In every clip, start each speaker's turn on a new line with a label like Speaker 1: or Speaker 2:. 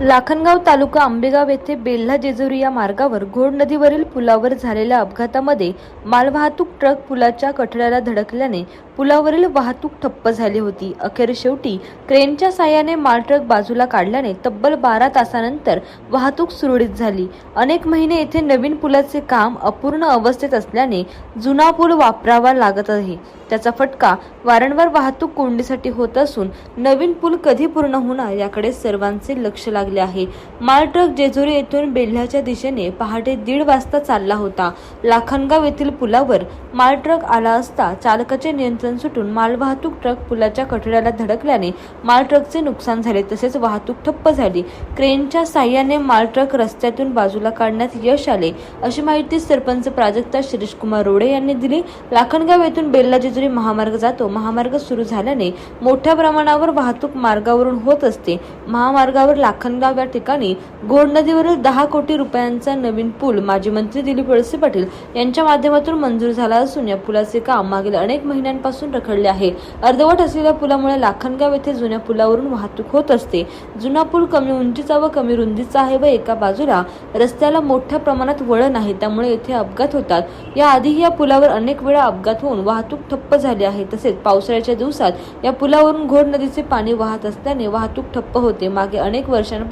Speaker 1: लाखनगाव तालुका आंबेगाव येथे बेल्हा जेजुरी या मार्गावर घोड नदीवरील पुलावर झालेल्या अपघातामध्ये मालवाहतूक ट्रक पुलाच्या कठड्याला धडकल्याने पुलावरील वाहतूक ठप्प झाली होती. अखेर शेवटी क्रेनच्या साहाय्याने माल ट्रक बाजूला काढल्याने तब्बल बारा तासानंतर वाहतूक सुरळीत झाली. अनेक महिने येथे नवीन पुलाचे काम अपूर्ण अवस्थेत असल्याने जुना पूल वापरावा लागत आहे. त्याचा फटका वारंवार वाहतूक कोंडीसाठी होत असून नवीन पूल कधी पूर्ण होणार याकडे सर्वांचे लक्ष लागले आहे. माल ट्रक जेजुरी येथून बेल्ह्याच्या दिशेने पहाटे दीड वाजता चालला होता. लाखनगाव येथील पुलावर माल ट्रक आला असता चालकाचे नियंत्रण सुटून मालवाहतूक ट्रक पुलाच्या कठड्याला धडकल्याने माल ट्रकचे नुकसान झाले. तसेच वाहतूक ठप्प झाली. क्रेनच्या साह्याने माल ट्रक रस्त्यातून बाजूला काढण्यात यश आले अशी माहिती सरपंच प्राजक्ता शिरीषकुमार रोडे यांनी दिली. लाखनगाव येथून बेल्ला जेजुरी महामार्ग जातो. महामार्ग सुरू झाल्याने मोठ्या प्रमाणावर वाहतूक मार्गावरून होत असते. महामार्गावर लाखनगाव या ठिकाणी घोड नदीवरील दहा कोटी रुपयांचा नवीन पूल माजी मंत्री दिलीप वळसे पाटील यांच्या माध्यमातून मंजूर झाला असून या पुलाचे काम मागील अनेक महिन्यांपासून रखडले आहे. अर्धवट असलेल्या पुलामुळे लाखनगाव येथे जुन्या पुलावरून वाहतूक होत असते. जुना पूल कमी उंचीचा व कमी रुंदीचा आहे व एका बाजूला रस्त्याला मोठ्या प्रमाणात वळण आहे. त्यामुळे येथे अपघात होतात. या आधीही या पुलावर अनेक वेळा अपघात होऊन वाहतूक ठप्प झाली आहे. तसेच पावसाळ्याच्या दिवसात या पुलावरून घोड नदीचे पाणी वाहत असल्याने वाहतूक ठप्प होते. मागे अनेक वर्षांपासून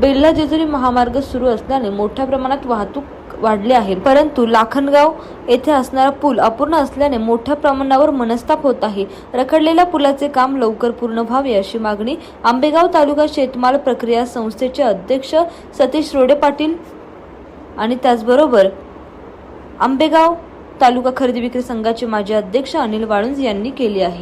Speaker 1: बेल्ला जेजुरी महामार्ग सुरू असल्याने मोठ्या प्रमाणात वाहतूक वाढली आहे. परंतु लाखनगाव येथे असणारा पूल अपूर्ण असल्याने मोठ्या प्रमाणावर मनस्ताप होत आहे. रखडलेल्या पुलाचे काम लवकर पूर्ण व्हावे अशी मागणी आंबेगाव तालुका शेतमाल प्रक्रिया संस्थेचे अध्यक्ष सतीश रोडे पाटील आणि त्याचबरोबर आंबेगाव तालुका खरेदी विक्री संघाचे माजी अध्यक्ष अनिल वाळुंज यांनी केली आहे.